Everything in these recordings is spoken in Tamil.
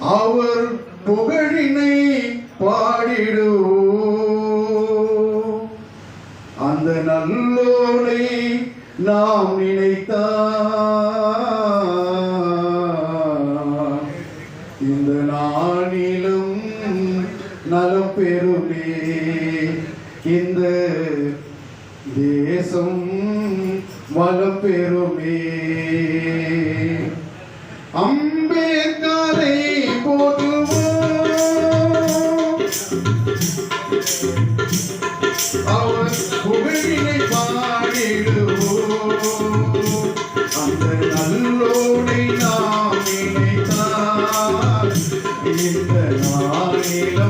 அவர் புகழினை பாடிடுவோம். அந்த நல்லோரை நாம் நினைத்தார் இந்த நாளிலும் நலம் பெறுமே. இந்த தேசம் வளம் பெறுமே.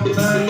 நாளிலும்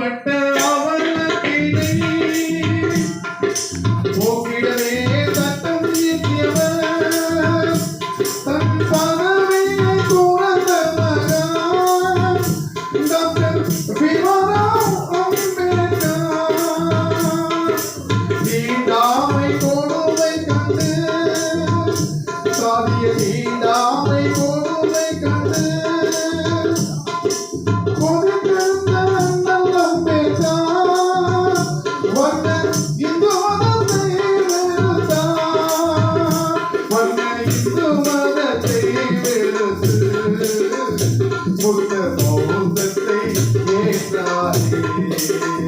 பட்ட அவலத்தினை போக்கிடவே சட்டம் தன் பதவியை துறந்த மகன் டாக்டர் பீமராவ் தீண்டாமை கொடுமை கண்டு சாதிய தீண்டாமை கொடுமை கண்டு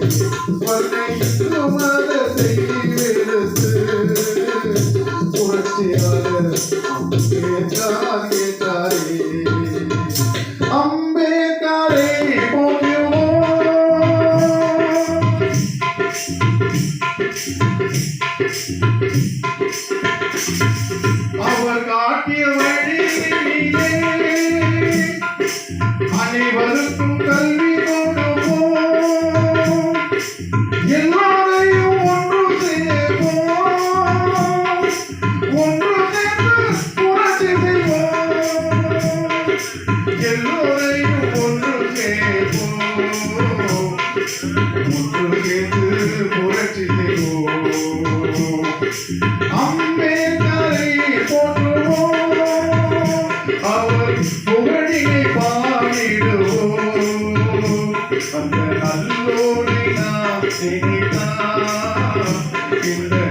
but I ain't no mother. எல்லோரையும் ஒன்று சேர்ப்போம் ஒன்று சேர்ந்து புரட்சி செய்வோம். அம்பேத்கரை போற்றுவோம் அவர் புகழினை பாடிடுவோம் அந்த இந்த